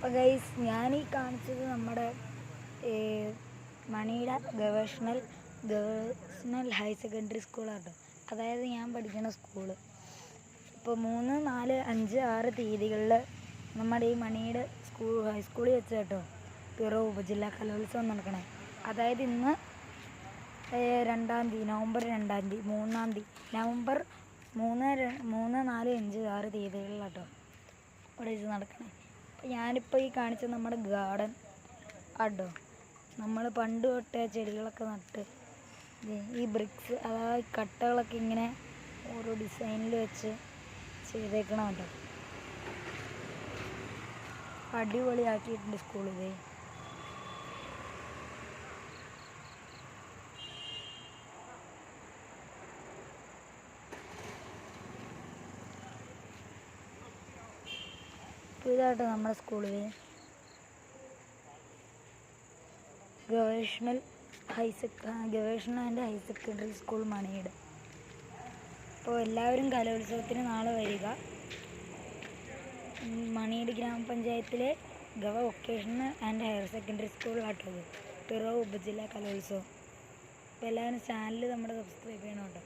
അപ്പോൾ ഗൈസ് ഞാൻ ഈ കാണിച്ചത് നമ്മുടെ മണിയുടെ ഗവേഷണൽ ഗവേഷണൽ ഹയർ സെക്കൻഡറി സ്കൂളാട്ടോ അതായത് ഞാൻ പഠിക്കുന്ന സ്കൂൾ ഇപ്പോൾ മൂന്ന് നാല് അഞ്ച് ആറ് തീയതികളിൽ നമ്മുടെ ഈ മണിയുടെ സ്കൂൾ ഹൈസ്കൂളിൽ വെച്ച് കേട്ടോ പിറവ് ഉപജില്ലാ കലോത്സവം നടക്കണേ. അതായത് ഇന്ന് രണ്ടാം തീയതി നവംബർ രണ്ടാം തീയതി മൂന്നാം തീയതി നവംബർ മൂന്ന് മൂന്ന് നാല് അഞ്ച് ആറ് തീയതികളിലാട്ടോ ഇവിടെ ഇത് നടക്കണേ. ഞാനിപ്പോൾ ഈ കാണിച്ച നമ്മുടെ ഗാർഡൻ. ആട്ടോ. നമ്മൾ പണ്ട് തൊട്ടേ ചെടികളൊക്കെ നട്ട് ഈ ബ്രിക്സ് അതായത് കട്ടകളൊക്കെ ഇങ്ങനെ ഓരോ ഡിസൈനിൽ വെച്ച് ചെയ്തേക്കണം കേട്ടോ അടിപൊളിയാക്കിയിട്ടുണ്ട് സ്കൂൾ ഇതാട്ടോ നമ്മുടെ സ്കൂളിൽ ഗവേഷണൽ ഹൈ സെക് ഗവേഷണൽ ആൻഡ് ഹയർ സെക്കൻഡറി സ്കൂൾ മണിയുടെ. അപ്പോൾ എല്ലാവരും കലോത്സവത്തിന് നാളെ വരിക. മണിയുടെ ഗ്രാമപഞ്ചായത്തിലെ ഗവ വൊക്കേഷണൽ ആൻഡ് ഹയർ സെക്കൻഡറി സ്കൂളിലാട്ടത് പിറവ് ഉപജില്ലാ കലോത്സവം. അപ്പോൾ എല്ലാവരും ചാനൽ നമ്മുടെ സബ്സ്ക്രൈബ് ചെയ്യണം കേട്ടോ